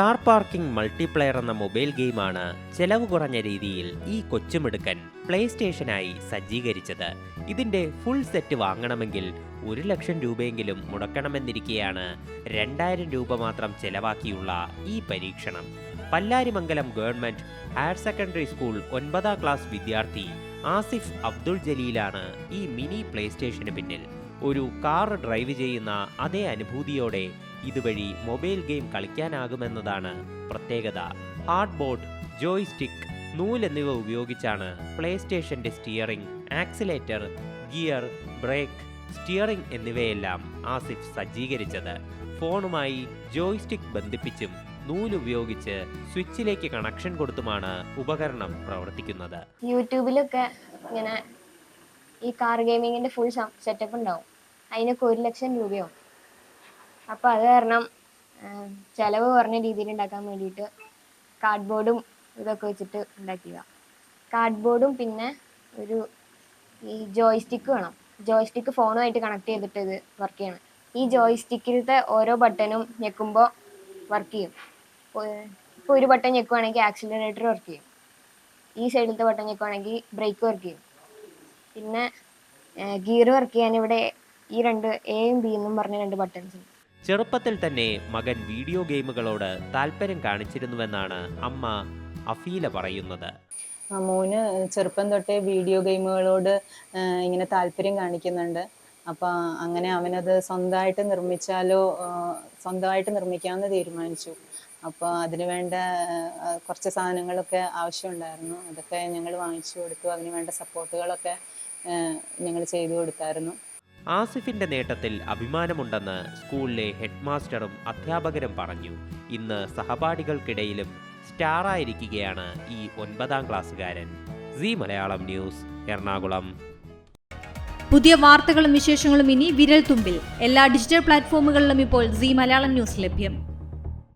Car parking multiplayer എന്ന mobile ഗെയിമാണ് ചെലവ് കുറഞ്ഞ രീതിയിൽ ഈ കൊച്ചുമിടുക്കൻ പ്ലേ സ്റ്റേഷനായി സജ്ജീകരിച്ചത്. ഇതിന്റെ ഫുൾ സെറ്റ് വാങ്ങണമെങ്കിൽ ഒരു ലക്ഷം രൂപയെങ്കിലും മുടക്കണമെന്നിരിക്കെയാണ് രണ്ടായിരം രൂപ മാത്രം ചെലവാക്കിയുള്ള ഈ പരീക്ഷണം. Pallarimangalam government higher secondary school ഒൻപതാം ക്ലാസ് വിദ്യാർത്ഥി ആസിഫ് അബ്ദുൾ ജലീലാണ് ഈ മിനി പ്ലേ സ്റ്റേഷന് പിന്നിൽ. ഒരു കാർ ഡ്രൈവ് ചെയ്യുന്ന അതേ അനുഭൂതിയോടെ ഇതുവഴി മൊബൈൽ ഗെയിം കളിക്കാനാകുമെന്നതാണ് പ്രത്യേകത. ഹാർഡ് ബോർഡ് ജോയ്സ്റ്റിക് നൂൽ എന്നിവ ഉപയോഗിച്ചാണ് പ്ലേ സ്റ്റേഷന്റെ steering accelerator gear brake steering എന്നിവയെല്ലാം ആസിഫ് സജ്ജീകരിച്ചത്. ഫോണുമായി ജോയ്സ്റ്റിക് ബന്ധിപ്പിച്ചും നൂലുപയോഗിച്ച് സ്വിച്ചിലേക്ക് കണക്ഷൻ കൊടുത്തുമാണ് ഉപകരണം പ്രവർത്തിക്കുന്നത്. യൂട്യൂബിലൊക്കെ ഇങ്ങനെ ഈ കാർ ഗെയിമിങ്ങിന്റെ ഫുൾ സെറ്റപ്പ് ഉണ്ടാവും. അതിനൊക്കെ ഒരു ലക്ഷം രൂപയാവും അപ്പോൾ അത് കാരണം ചെലവ് കുറഞ്ഞ രീതിയിൽ ഉണ്ടാക്കാൻ വേണ്ടിയിട്ട് കാർഡ്ബോർഡും ഇതൊക്കെ വെച്ചിട്ട് ഉണ്ടാക്കിയതാണ് കാർഡ്ബോർഡും പിന്നെ ഒരു ഈ ജോയ്സ്റ്റിക്ക് വേണം. ജോയ്സ്റ്റിക്ക് ഫോണുമായിട്ട് കണക്ട് ചെയ്തിട്ട് ഇത് വർക്ക് ചെയ്യണം. ഈ ജോയ്സ്റ്റിക്കിലത്തെ ഓരോ ബട്ടണും ഞെക്കുമ്പോൾ വർക്ക് ചെയ്യും. ഇപ്പോൾ ഒരു ബട്ടൺ ഞെക്കുവാണെങ്കിൽ ആക്സിലറേറ്റർ വർക്ക് ചെയ്യും. ഈ സൈഡിലത്തെ ബട്ടൺ ഞെക്കുവാണെങ്കിൽ ബ്രേക്ക് വർക്ക് ചെയ്യും. പിന്നെ ഗിയർ വർക്ക് ചെയ്യാൻ ഇവിടെ ഈ രണ്ട് എയും ബി എന്നും പറഞ്ഞ രണ്ട് ബട്ടൺസ് ഉണ്ട്. ചെറുപ്പത്തിൽ തന്നെ മകൻ വീഡിയോ ഗെയിമുകളോട് താല്പര്യം കാണിച്ചിരുന്നുവെന്നാണ് അമ്മ അഫീല പറയുന്നത്. മോന് ചെറുപ്പം തൊട്ടേ വീഡിയോ ഗെയിമുകളോട് ഇങ്ങനെ താല്പര്യം കാണിക്കുന്നുണ്ട്. അപ്പോൾ അങ്ങനെ അവനത് സ്വന്തമായിട്ട് നിർമ്മിച്ചാലോ സ്വന്തമായിട്ട് നിർമ്മിക്കാമെന്ന് തീരുമാനിച്ചു. അപ്പോൾ അതിന് വേണ്ട കുറച്ച് സാധനങ്ങളൊക്കെ ആവശ്യമുണ്ടായിരുന്നു. അതൊക്കെ ഞങ്ങൾ വാങ്ങിച്ചു കൊടുത്തു. അതിന് വേണ്ട സപ്പോർട്ടുകളൊക്കെ ഞങ്ങൾ ചെയ്തു കൊടുത്തായിരുന്നു. ആസിഫിന്റെ നേട്ടത്തിൽ അഭിമാനമുണ്ടെന്ന് സ്കൂളിലെ ഹെഡ്മാസ്റ്ററും അധ്യാപകരും പറഞ്ഞു. ഇന്ന് സഹപാഠികൾക്കിടയിലും സ്റ്റാറായിരിക്കുകയാണ് ഈ ഒൻപതാം ക്ലാസ്സുകാരൻ. C Malayalam news Ernakulam. പുതിയ വാർത്തകളും വിശേഷങ്ങളും ഇനി വിരൽ തുമ്പിൽ എല്ലാ ഡിജിറ്റൽ പ്ലാറ്റ്ഫോമുകളിലും ഇപ്പോൾ സി മലയാളം ന്യൂസ് ലഭ്യം.